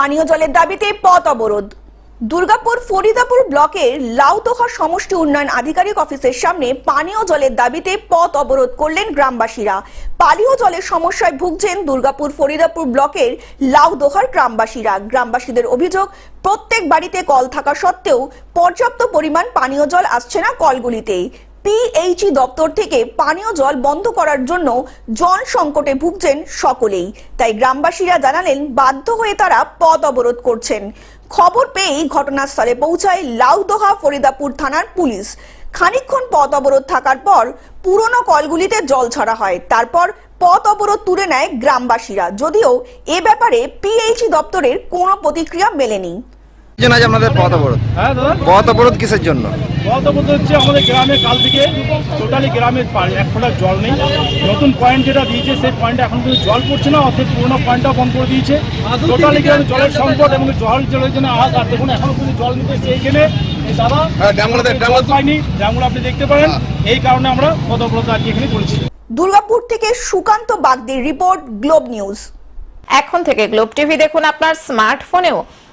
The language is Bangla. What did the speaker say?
পানীয় জলের দাবিতে পথ অবরোধ। দুর্গাপুর, ফরিদাপুর ব্লকের লাউদোহা সমষ্টি উন্নয়ন আধিকারিক অফিসের সামনে পানীয় জলের দাবিতে পথ অবরোধ করলেন গ্রামবাসীরা। পানীয় জলের সমস্যায় ভুগছেন দুর্গাপুর, ফরিদাপুর ব্লকের লাউদোহার গ্রামবাসীরা। গ্রামবাসীদের অভিযোগ, প্রত্যেক বাড়িতে কল থাকা সত্ত্বেও পর্যাপ্ত পরিমাণ পানীয় জল আসছে না কলগুলিতে। পিএইচই দপ্তর থেকে পানীয় জল বন্ধ করার জন্য জল সংকটে ভুগছেন সকলেই। তাই গ্রামবাসীরা জানালেন, বাধ্য হয়ে তারা পথ অবরোধ করছেন। খবর পেয়েই ঘটনাস্থলে পৌঁছায় লাউদোহা ফরিদাপুর থানার পুলিশ। খানিকক্ষণ পথ অবরোধ থাকার পর পুরনো কলগুলিতে জল ছাড়া হয়। তারপর পথ অবরোধ তুলে নেয় গ্রামবাসীরা। যদিও এ ব্যাপারে পিএইচই দপ্তরের কোনো প্রতিক্রিয়া মেলেনি। জন্য আজ আপনাদের পথ অবরোধ। হ্যাঁ দাদা? পথ অবরোধ কিসের জন্য? গত বছর হচ্ছে আমাদের গ্রামে কাল থেকে টোটালি গ্রামে পা- এক ফোঁটা জল নেই। নতুন পয়েন্ট যেটা দিয়েছে সেই পয়েন্টে এখন কিন্তু জল পড়ছে না অর্থাৎ পুরোনো পয়েন্টটা বন্ধ করে দিয়েছে। টোটালি গ্রামে জলের সংকট এবং জল জলের জন্য আজ আর দেখুন এখনও কিন্তু জল নিতে এই দাদা হ্যাঁ, পাইনি ড্রামগুলো আপনি দেখতে পারেন। এই কারণে আমরা পদ অবরোধ আজকে এখানে করেছি। দুর্গাপুর থেকে সুকান্ত বাগদির রিপোর্ট গ্লোব নিউজ। এখন থেকে গ্লোব টিভি দেখুন আপনার স্মার্টফোনেও।